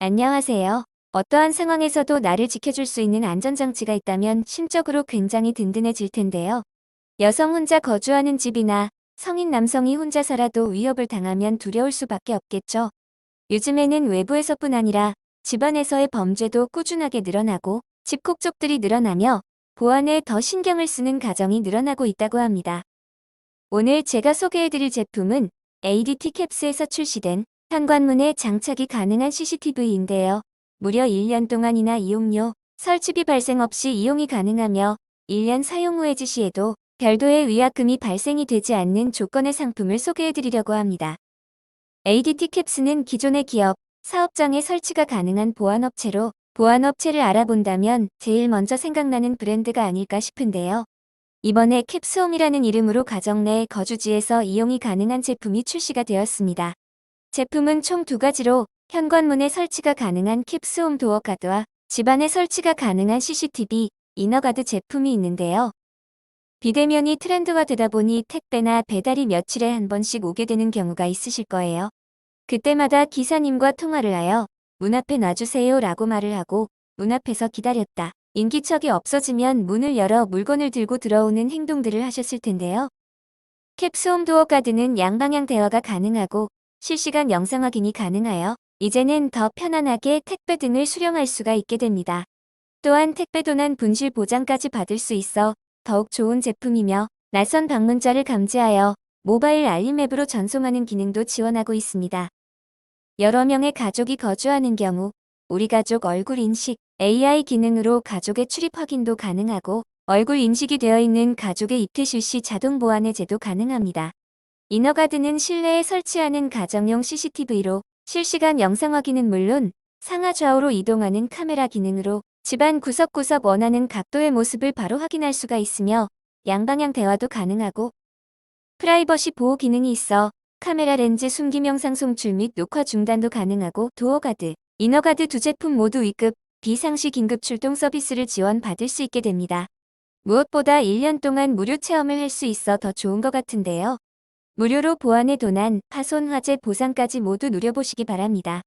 안녕하세요. 어떠한 상황에서도 나를 지켜줄 수 있는 안전장치가 있다면 심적으로 굉장히 든든해질 텐데요. 여성 혼자 거주하는 집이나 성인 남성이 혼자 살아도 위협을 당하면 두려울 수밖에 없겠죠. 요즘에는 외부에서뿐 아니라 집안에서의 범죄도 꾸준하게 늘어나고 집콕족들이 늘어나며 보안에 더 신경을 쓰는 가정이 늘어나고 있다고 합니다. 오늘 제가 소개해드릴 제품은 ADT 캡스에서 출시된 현관문에 장착이 가능한 CCTV인데요. 무려 1년 동안이나 이용료, 설치비 발생 없이 이용이 가능하며 1년 사용 후에 지시에도 별도의 위약금이 발생이 되지 않는 조건의 상품을 소개해드리려고 합니다. ADT 캡스는 기존의 기업, 사업장에 설치가 가능한 보안업체로 보안업체를 알아본다면 제일 먼저 생각나는 브랜드가 아닐까 싶은데요. 이번에 캡스홈이라는 이름으로 가정 내 거주지에서 이용이 가능한 제품이 출시가 되었습니다. 제품은 총 두 가지로 현관문에 설치가 가능한 캡스홈 도어 가드와 집안에 설치가 가능한 CCTV, 이너가드 제품이 있는데요. 비대면이 트렌드가 되다 보니 택배나 배달이 며칠에 한 번씩 오게 되는 경우가 있으실 거예요. 그때마다 기사님과 통화를 하여 문 앞에 놔주세요 라고 말을 하고 문 앞에서 기다렸다. 인기척이 없어지면 문을 열어 물건을 들고 들어오는 행동들을 하셨을 텐데요. 캡스홈 도어 가드는 양방향 대화가 가능하고 실시간 영상 확인이 가능하여 이제는 더 편안하게 택배 등을 수령할 수가 있게 됩니다. 또한 택배 도난 분실 보장까지 받을 수 있어 더욱 좋은 제품이며 낯선 방문자를 감지하여 모바일 알림 앱으로 전송하는 기능도 지원하고 있습니다. 여러 명의 가족이 거주하는 경우 우리 가족 얼굴 인식 AI 기능으로 가족의 출입 확인도 가능하고 얼굴 인식이 되어 있는 가족의 입퇴 실시 자동 보안 해제도 가능합니다. 이너가드는 실내에 설치하는 가정용 CCTV로 실시간 영상 확인은 물론 상하 좌우로 이동하는 카메라 기능으로 집안 구석구석 원하는 각도의 모습을 바로 확인할 수가 있으며 양방향 대화도 가능하고 프라이버시 보호 기능이 있어 카메라 렌즈 숨김 영상 송출 및 녹화 중단도 가능하고 도어가드, 이너가드 두 제품 모두 위급, 비상시 긴급 출동 서비스를 지원받을 수 있게 됩니다. 무엇보다 1년 동안 무료 체험을 할 수 있어 더 좋은 것 같은데요. 무료로 보안의 도난, 파손 화재 보상까지 모두 누려보시기 바랍니다.